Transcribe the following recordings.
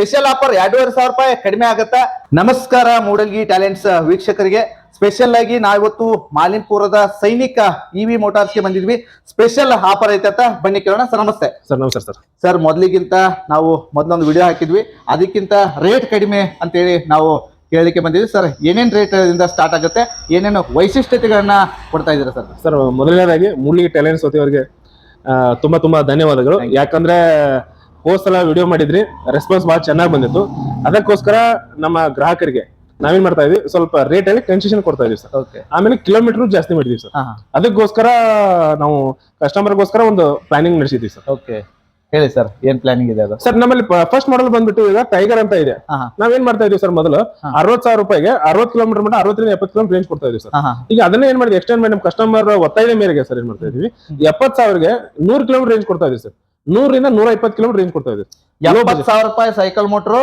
Special offer ಎರಡೂವರೆ ಸಾವಿರ ರೂಪಾಯಿ ಕಡಿಮೆ ಆಗುತ್ತೆ? ನಮಸ್ಕಾರ ಮೂಡಲ್ಗಿ ಟ್ಯಾಲೆಂಟ್ಸ್ ವೀಕ್ಷಕರಿಗೆ. ಸ್ಪೆಷಲ್ ಆಗಿ ನಾವಿವತ್ತು ಮಾಲಿಂಪುರದ ಸೈನಿಕ ಇ ವಿ ಮೋಟಾರ್ಸ್ಗೆ ಬಂದಿದ್ವಿ. ಸ್ಪೆಷಲ್ ಆಫರ್ ಐತೆ ಬನ್ನಿ ಕೇಳೋಣ. ಸರ್ ನಮಸ್ತೆ. ಸರ್ ನಮಸ್ಕಾರ ಸರ್. ಸರ್ ಮೊದಲಿಗಿಂತ ನಾವು ಮೊದಲೊಂದು ವಿಡಿಯೋ ಹಾಕಿದ್ವಿ. ಅದಕ್ಕಿಂತ ರೇಟ್ ಕಡಿಮೆ ಅಂತೇಳಿ ನಾವು ಕೇಳಲಿಕ್ಕೆ ಬಂದಿದ್ವಿ. ಸರ್ ಏನೇನು ರೇಟ್ ಇಂದ ಸ್ಟಾರ್ಟ್ ಆಗುತ್ತೆ? ಏನೇನು ವೈಶಿಷ್ಟ್ಯತೆಗಳನ್ನ ಕೊಡ್ತಾ ಇದ್ದೀರಾ ಸರ್? ಸರ್ ಮೊದಲನೇದಾಗಿ ಮೂಲಿಗೆ ಟ್ಯಾಲೆಂಟ್ಸ್ ಅವರಿಗೆ ತುಂಬಾ ತುಂಬಾ ಧನ್ಯವಾದಗಳು. ಯಾಕಂದ್ರೆ ಹೋದ್ ಸಲ ವಿಡಿಯೋ ಮಾಡಿದ್ರಿ ರೆಸ್ಪಾನ್ಸ್ ಬಹಳ ಚೆನ್ನಾಗಿ ಬಂದಿತ್ತು. ಅದಕ್ಕೋಸ್ಕರ ನಮ್ಮ ಗ್ರಾಹಕರಿಗೆ ನಾವೇನ್ ಮಾಡ್ತಾ ಇದೀವಿ ಸ್ವಲ್ಪ ರೇಟ್ ಅಲ್ಲಿ ಕನ್ಸೆಷನ್ ಕೊಡ್ತಾ ಇದೀವಿ ಸರ್. ಓಕೆ ಆಮೇಲೆ ಕಿಲೋಮೀಟರ್ ಜಾಸ್ತಿ ಮಾಡಿದೀವಿ ಸರ್. ಅದಕ್ಕೋಸ್ಕರ ನಾವು ಕಸ್ಟಮರ್ಗೋಸ್ಕರ ಒಂದು ಪ್ಲಾನಿಂಗ್ ನಡೆಸಿದ್ವಿ ಸರ್. ಓಕೆ ಹೇಳಿ ಸರ್ ಏನ್ ಪ್ಲಾನಿಂಗ್ ಇದೆ ಅದು? ಸರ್ ನಮ್ಮಲ್ಲಿ ಫಸ್ಟ್ ಮಾಡಲ್ ಬಂದ್ಬಿಟ್ಟು ಈಗ ಟೈಗರ್ ಅಂತ ಇದೆ. ನಾವ್ ಏನ್ ನಾವೇನ್ ಮಾಡ್ತಾ ಇದೀವಿ ಸರ್ ಮೊದಲು. ಅರವತ್ ಸಾವಿರ ರೂಪಾಯಿಗೆ ಅರವತ್ ಕಿಲೋಮೀಟರ್ ಮಟ್ಟ ಅರವತ್ತರಿಂದ ಎಪ್ಪತ್ತು ಕಿಲೋಮೀಟರ್ ರೇಂಜ್ ಕೊಡ್ತಾ ಇದೀವಿ ಸರ್. ಈಗ ಅದನ್ನ ಏನ್ ಮಾಡಿದ್ವಿ ಎಕ್ಸ್ಟೆಂಡ್ ಮಾಡಿ ನಮ್ಮ ಕಸ್ಟಮರ್ ಒತ್ತಾಯದ ಮೇರೆಗೆ ಸರ್ ಏನ್ ಮಾಡ್ತಾ ಇದೀವಿ. ಎಪ್ಪತ್ ಸಾವಿರಗೆ ನೂರು ಕಿಲೋಮೀಟರ್ ರೇಂಜ್ ಕೊಡ್ತಾ ಇದೀವಿ ಸರ್. ನೂರಿಂದ ನೂರ ಇಪ್ಪತ್ತು ಕಿಲೋಮೀಟರ್ ರೇಂಜ್ ಕೊಡ್ತಾ ಇದೆ. ಸಾವಿರ ರೂಪಾಯಿ ಸೈಕಲ್ ಮೋಟ್ರು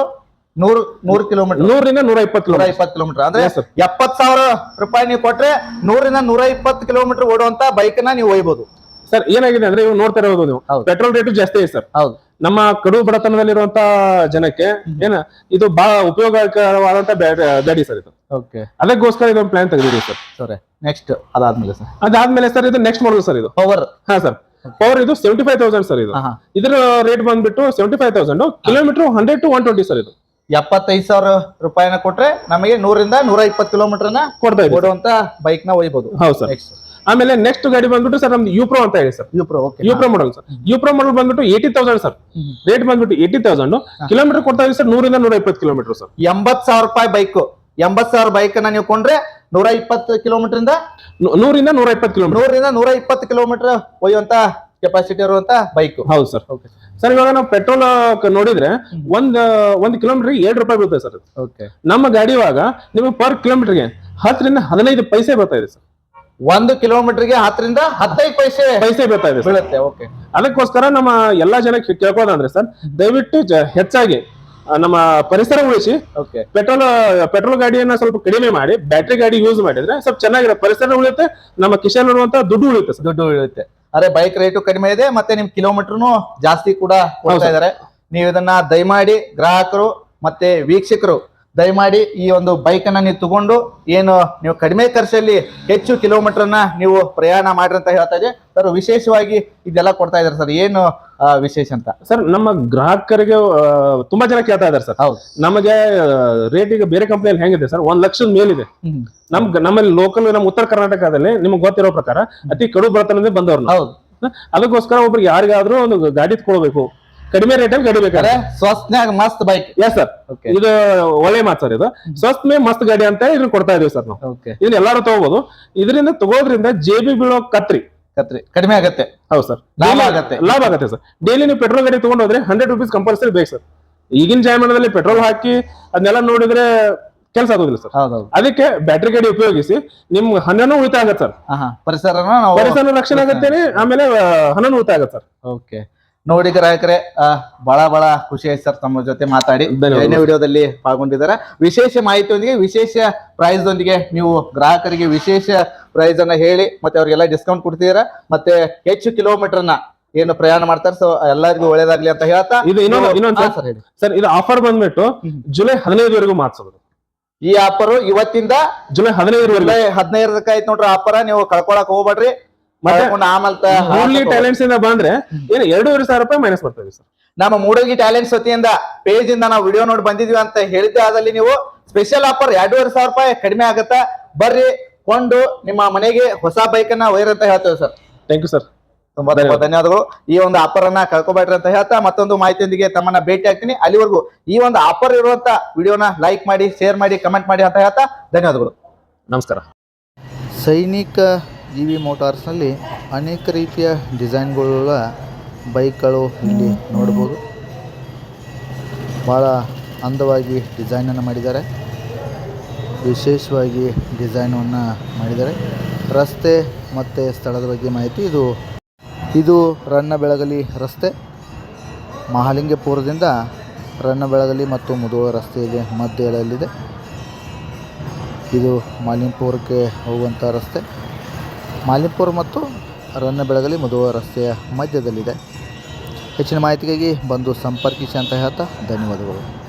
ನೂರು ನೂರು ಕಿಲೋಮೀಟರ್ ನೂರಿಂದ ನೂರ ಇಪ್ಪತ್ತು ನೂರ ಕಿಲೋಮೀಟರ್ ಇಪ್ಪತ್ತು ಕಿಲೋಮೀಟರ್ ಅಂದ್ರೆ. ಎಪ್ಪತ್ ಸಾವಿರ ರೂಪಾಯಿ ನೀವು ಕೊಟ್ರೆ ನೂರಿಂದ ನೂರ ಇಪ್ಪತ್ತು ಕಿಲೋಮೀಟರ್ ಓಡುವಂತ ಬೈಕ್ನ ನೀವು ಒಯ್ಬಹುದು ಸರ್ ಏನಾಗಿದೆ ಅಂದ್ರೆ ಇವಾಗ ನೋಡ್ತಾ ಇರೋದು ನೀವು. ಪೆಟ್ರೋಲ್ ರೇಟ್ ಜಾಸ್ತಿ ಇದೆ ಸರ್ ಹೌದು. ನಮ್ಮ ಕಡು ಬಡತನದಲ್ಲಿರುವಂತ ಜನಕ್ಕೆ ಏನ ಇದು ಬಹಳ ಉಪಯೋಗಕರವಾದಂತ ಗಾಡಿ ಸರ್ ಇದು. ಓಕೆ ಅದಕ್ಕೋಸ್ಕರ ಇದೊಂದು ಪ್ಲಾನ್ ತೆಗೆದಿದ್ದೀವಿ ಸರ್ ಸರಿ. ನೆಕ್ಸ್ಟ್ ಅದಾದ್ಮೇಲೆ ಸರ್ ಅದಾದ್ಮೇಲೆ ಸರ್ ಇದು ನೆಕ್ಸ್ಟ್ ಮಾಡೋದು ಸರ್ ಇದು. ಪವರ್ ಹಾ ಸರ್ ಪವರ್ ಇದು ಸೆವೆಂಟಿ ಫೈವ್ ತೌಸಂಡ್ ಸರ್ ಇದು ಇದರ ರೇಟ್ ಬಂದ್ಬಿಟ್ಟು seventy five thousand kilometre hundred to one twenty sir ಇದು. ಎಪ್ಪತ್ತೈದು ಸಾವಿರ ರೂಪಾಯಿನ ಕೊಟ್ರೆ ನಮಗೆ ನೂರಿಂದ ನೂರ ಇಪ್ಪತ್ತು ಕಿಲೋಮೀಟರ್ನ ಕೊಡ್ತಾ ಕೊಡುವಂತ ಬೈಕ್ನ ಒಯ್ಬಹುದು ಹೌದು ಸರ್ ಆಮೇಲೆ ನೆಕ್ಸ್ಟ್ ಗಾಡಿ ಬಂದ್ಬಿಟ್ಟು ಸರ್ ನಮ್ದು ಯುಪ್ರೋ ಅಂತ ಹೇಳಿ ಸರ್ ಯುಪ್ರೋ ಯುಪ್ರೋ ಮಾಡಲ್ ಸರ್ ಯುಪ್ರೋ ಮಾಡಲ್ ಬಂದ್ಬಿಟ್ಟು ಏಯ್ಟಿ ತೌಸಂಡ್ ಸರ್ ರೇಟ್ ಬಂದ್ಬಿಟ್ಟು ಏಯ್ಟಿ ತೌಸಂಡ್ ಕಿಲೋಮೀಟರ್ ಕೊಡ್ತಾ ಇದೆ ಸರ್ ನೂರಿಂದ ನೂರ ಇಪ್ಪತ್ತು ಕಿಲೋಮೀಟರ್ ಸರ್ ಎಂಬತ್ ಸಾವಿರ ರೂಪಾಯಿ ಬೈಕ್ ಎಂಬತ್ ಸಾವಿರ ಬೈಕ್ನ ನೀವು ಕೊಂಡ್ರೆ ನೂರ ಇಪ್ಪತ್ತು ಕಿಲೋಮೀಟರ್ ಇಂದ ನೂರಿಂದ ನೂರ ಇಪ್ಪತ್ತು ಕಿಲೋಮೀಟರ್ ನೂರಿಂದ ನೂರ ಇಪ್ಪತ್ತು ಕಿಲೋಮೀಟರ್ ಒಯ್ಯುವಂತ ಕೆಪಾಸಿಟಿ ಇರುವಂತ ಬೈಕ್ ಹೌದು ಸರ್. ಓಕೆ ಸರ್ ಇವಾಗ ನಾವು ಪೆಟ್ರೋಲ್ ನೋಡಿದ್ರೆ ಒಂದ್ ಒಂದ್ ಕಿಲೋಮೀಟರ್ ಎರಡು ರೂಪಾಯಿ ಬರುತ್ತೆ ಸರ್ ಓಕೆ ನಮ್ಮ ಗಾಡಿ ಇವಾಗ ನಿಮಗೆ ಪರ್ ಕಿಲೋಮೀಟರ್ಗೆ ಹತ್ತರಿಂದ ಹದಿನೈದು ಪೈಸೆ ಬರ್ತಾ ಇದೆ ಸರ್. ಒಂದು ಕಿಲೋಮೀಟರ್ಗೆ ಹತ್ತರಿಂದ ಹತ್ತೈದು ಪೈಸೆ ಪೈಸೆ ಬರ್ತಾ ಇದೆ ಬೀಳುತ್ತೆ ಓಕೆ ಅದಕ್ಕೋಸ್ಕರ ನಮ್ಮ ಎಲ್ಲಾ ಜನಕ್ಕೆ ಕೇಳ್ಕೋದಂದ್ರೆ ಸರ್ ದಯವಿಟ್ಟು ಹೆಚ್ಚಾಗಿ ನಮ್ಮ ಪರಿಸರ ಉಳಿಸಿ ಓಕೆ ಪೆಟ್ರೋಲ್ ಪೆಟ್ರೋಲ್ ಗಾಡಿಯನ್ನ ಸ್ವಲ್ಪ ಕಡಿಮೆ ಮಾಡಿ ಬ್ಯಾಟ್ರಿ ಗಾಡಿ ಯೂಸ್ ಮಾಡಿದ್ರೆ ಸ್ವಲ್ಪ ಚೆನ್ನಾಗಿರೋ ಪರಿಸರ ಉಳಿಯುತ್ತೆ ನಮ್ಮ ಕಿಶನ್ ಇರುವಂತ ದುಡ್ಡು ಉಳಿಯುತ್ತೆ ಸರ್. ದುಡ್ಡು ಉಳಿಯುತ್ತೆ. ಅರೆ ಬೈಕ್ ರೇಟು ಕಡಿಮೆ ಇದೆ ಮತ್ತೆ ನಿಮ್ ಕಿಲೋಮೀಟರ್ನು ಜಾಸ್ತಿ ಕೂಡ ಕೊಡ್ತಾ ಹೌದು. ಇದಾರೆ. ನೀವು ಇದನ್ನ ದಯಮಾಡಿ ಗ್ರಾಹಕರು ಮತ್ತೆ ವೀಕ್ಷಕರು ದಯಮಾಡಿ ಈ ಒಂದು ಬೈಕ್ ಅನ್ನ ನೀವು ತಗೊಂಡು ಏನು ನೀವು ಕಡಿಮೆ ಖರ್ಚಲ್ಲಿ ಹೆಚ್ಚು ಕಿಲೋಮೀಟರ್ ಅನ್ನ ನೀವು ಪ್ರಯಾಣ ಮಾಡ್ರಿ ಅಂತ ಹೇಳ್ತಾ ಇದೆ ಸರ್ ವಿಶೇಷವಾಗಿ ಇದೆಲ್ಲ ಕೊಡ್ತಾ ಇದಾರೆ ಸರ್. ಏನು ವಿಶೇಷ ಅಂತ? ಸರ್ ನಮ್ಮ ಗ್ರಾಹಕರಿಗೆ ತುಂಬಾ ಜನ ಕೇಳ್ತಾ ಇದಾರೆ ಸರ್. ಹೌದು. ನಮಗೆ ರೇಟ್ ಈಗ ಬೇರೆ ಕಂಪ್ನಿಯಲ್ಲಿ ಹೆಂಗಿದೆ ಸರ್? ಒಂದ್ ಲಕ್ಷದ ಮೇಲಿದೆ. ನಮ್ ನಮ್ಮಲ್ಲಿ ಲೋಕಲ್ ನಮ್ಮ ಉತ್ತರ ಕರ್ನಾಟಕದಲ್ಲಿ ನಿಮ್ಗೆ ಗೊತ್ತಿರೋ ಪ್ರಕಾರ ಅತಿ ಕಡು ಬಡತನದಿಂದ ಬಂದವ್ರು. ಹೌದು. ಅದಕ್ಕೋಸ್ಕರ ಒಬ್ರಿಗೆ ಯಾರಿಗಾದ್ರೂ ಒಂದು ಗಾಡಿ ತಗೊಳ್ಬೇಕು. ಕಡಿಮೆ ರೇಟ್ ಗಾಡಿ ಬೇಕಾದ್ರೆ ಸ್ವಸ್ತ್ನಾಗ ಮಸ್ತ್ ಬೈಕ್ ಎಸ್ ಸರ್ ಓಕೆ ಇದು ಒಳ್ಳೆ ಮಾತು ಸರ್ ಇದು. ಸ್ವಸ್ತ್ ಮೇ ಮಸ್ತ್ ಗಾಡಿ ಅಂತ ಇದನ್ನ ಕೊಡ್ತಾ ಇದೀವಿ ಸರ್ ನಾವು. ಇದನ್ನ ಎಲ್ಲಾರು ತಗೋಬಹುದು ಇದರಿಂದ ತಗೋದ್ರಿಂದ ಜೇಬಿ ಬೀಳೋ ಕತ್ರಿ. ಕತ್ರಿ. ಕಡಿಮೆ ಆಗತ್ತೆ. ಹೌದು ಸರ್ ಲಾಭ ಆಗತ್ತೆ. ಲಾಭ ಆಗುತ್ತೆ ಸರ್ ಡೈಲಿ ನೀವು ಪೆಟ್ರೋಲ್ ಗಾಡಿ ತಗೊಂಡೋದ್ರೆ ಹಂಡ್ರೆಡ್ ರುಪೀಸ್ ಕಂಪಲ್ಸರಿ ಬೇಕು ಸರ್ ಈಗಿನ ಜಾಯಮಾನದಲ್ಲಿ ಪೆಟ್ರೋಲ್ ಹಾಕಿ ಅದನ್ನೆಲ್ಲ ನೋಡಿದ್ರೆ ಕೆಲಸ ಆಗೋದಿಲ್ಲ ಸರ್ ಹೌದೌದು. ಅದಕ್ಕೆ ಬ್ಯಾಟ್ರಿ ಗಾಡಿ ಉಪಯೋಗಿಸಿ ನಿಮ್ ಹಣನೂ ಉಳಿತಾಯ ಆಗತ್ತೆ ಸರ್ ನಾವು ಪರಿಸರ ರಕ್ಷಣೆ ಆಗತ್ತೇನೆ ಆಮೇಲೆ ಹಣನು ಹಣನೂ ಉಳಿತಾಯ ಆಗತ್ತೆ ಸರ್ ಓಕೆ ನೋಡಿ ಗ್ರಾಹಕರೇ ಬಹಳ ಬಹಳ ಖುಷಿ ಆಯ್ತು ಸರ್ ತಮ್ಮ ಜೊತೆ ಮಾತಾಡಿ. ಏನೇ ವಿಡಿಯೋದಲ್ಲಿ ಪಾಲ್ಗೊಂಡಿದ್ದಾರೆ. ವಿಶೇಷ ಮಾಹಿತಿಯೊಂದಿಗೆ ವಿಶೇಷ ಪ್ರೈಸ್ ದೊಂದಿಗೆ ನೀವು ಗ್ರಾಹಕರಿಗೆ ವಿಶೇಷ ಪ್ರೈಸ್ ಅನ್ನ ಹೇಳಿ ಮತ್ತೆ ಅವ್ರಿಗೆಲ್ಲ ಡಿಸ್ಕೌಂಟ್ ಕೊಡ್ತಿದ್ದೀರಾ ಮತ್ತೆ ಹೆಚ್ಚು ಕಿಲೋಮೀಟರ್ನ ಏನು ಪ್ರಯಾಣ ಮಾಡ್ತಾರೆ? ಸೊ ಎಲ್ಲರಿಗೂ ಒಳ್ಳೇದಾಗ್ಲಿ ಅಂತ ಹೇಳ್ತಾ ಇದು ಇನ್ನೊಂದು- ಇನ್ನೊಂದು ಸರ್. ಇದು ಆಫರ್ ಬಂದ್ಬಿಟ್ಟು. ಜುಲೈ ಹದಿನೈದವರೆಗೂ ಮಾಡಿಸೋದು ಈ ಆಫರ್ ಇವತ್ತಿಂದ ಜುಲೈ ಹದಿನೈದು ಜುಲೈ ಹದಿನೈದಕ್ಕೆ ಆಯ್ತು ನೋಡ್ರಿ ಆಫರ್ ನೀವು ಕಳ್ಕೊಳಕ್ ಹೋಗ್ಬೇಡ್ರಿ. ಮತ್ತೆ ಟ್ಯಾಲೆಂಟ್ಸ್ ಇಂದ ಬಂದ್ರೆ ಏನು ಎರಡೂವರೆ ಸಾವಿರ ರೂಪಾಯಿ ಮೈನಸ್ ಬರ್ತದೆ ಸರ್. ನಮ್ಮ ಮೂಡಗಿ ಟ್ಯಾಲೆಂಟ್ಸ್ ವತಿಯಿಂದ ಪೇಜ್ ಇಂದ ನಾವು ವಿಡಿಯೋ ನೋಡಿ ಬಂದಿದ್ವಿ ಅಂತ ಹೇಳಿದ್ದೆ ಆದಲ್ಲಿ ನೀವು ಸ್ಪೆಷಲ್ ಆಫರ್ ಎರಡೂವರೆ ಸಾವಿರ ರೂಪಾಯಿ ಕಡಿಮೆ ಆಗುತ್ತೆ? ಬರ್ರಿ ಕೊಂಡು ನಿಮ್ಮ ಮನೆಗೆ ಹೊಸ ಬೈಕ್ ಅನ್ನ ಒಯ್ರಿ ಅಂತ ಹೇಳ್ತೇವೆ ಸರ್. ಥ್ಯಾಂಕ್ ಯು ಸರ್ ತುಂಬಾ ತುಂಬಾ ಧನ್ಯವಾದಗಳು. ಈ ಒಂದು ಆಫರ್ ಅನ್ನ ಕಳ್ಕೊಬೇಡ್ರಿ ಅಂತ ಹೇಳ್ತಾ ಮತ್ತೊಂದು ಮಾಹಿತಿಯೊಂದಿಗೆ ತಮ್ಮನ್ನ ಭೇಟಿ ಆಗ್ತೀನಿ. ಅಲ್ಲಿವರೆಗೂ ಈ ಒಂದು ಆಫರ್ ಇರುವಂತ ವಿಡಿಯೋನ ಲೈಕ್ ಮಾಡಿ ಶೇರ್ ಮಾಡಿ ಕಮೆಂಟ್ ಮಾಡಿ ಅಂತ ಹೇಳ್ತಾ ಧನ್ಯವಾದಗಳು. ನಮಸ್ಕಾರ. ಸೈನಿಕ ಇ ವಿ ಮೋಟಾರ್ಸ್ನಲ್ಲಿ ಅನೇಕ ರೀತಿಯ ಡಿಸೈನ್ಗಳುಳ್ಳ ಬೈಕ್ಗಳು ಇಲ್ಲಿ ನೋಡ್ಬೋದು. ಭಾಳ ಅಂದವಾಗಿ ಡಿಸೈನನ್ನು ಮಾಡಿದ್ದಾರೆ. ವಿಶೇಷವಾಗಿ ಡಿಸೈನನ್ನು ಮಾಡಿದ್ದಾರೆ. ರಸ್ತೆ ಮತ್ತು ಸ್ಥಳದ ಬಗ್ಗೆ ಮಾಹಿತಿ ಇದು. ಇದು ರನ್ನ ಬೆಳಗಲಿ ರಸ್ತೆ. ಮಹಾಲಿಂಗಪುರದಿಂದ ರನ್ನ ಬೆಳಗಲಿ ಮತ್ತು ಮುಧೋಳ ರಸ್ತೆಯಲ್ಲಿ ಮಧ್ಯದಲ್ಲಿದೆ. ಇದು ಮಾಲಿಂಗಪುರಕ್ಕೆ ಹೋಗುವಂಥ ರಸ್ತೆ. ಮಾಲಿಂಪುರ ಮತ್ತು ರನ್ನ ಬೆಳಗಲಿ ಮುಧೋಳ ರಸ್ತೆಯ ಮಧ್ಯದಲ್ಲಿದೆ. ಹೆಚ್ಚಿನ ಮಾಹಿತಿಗಾಗಿ ಬಂದು ಸಂಪರ್ಕಿಸಿ ಅಂತ ಹೇಳ್ತಾ ಧನ್ಯವಾದಗಳು.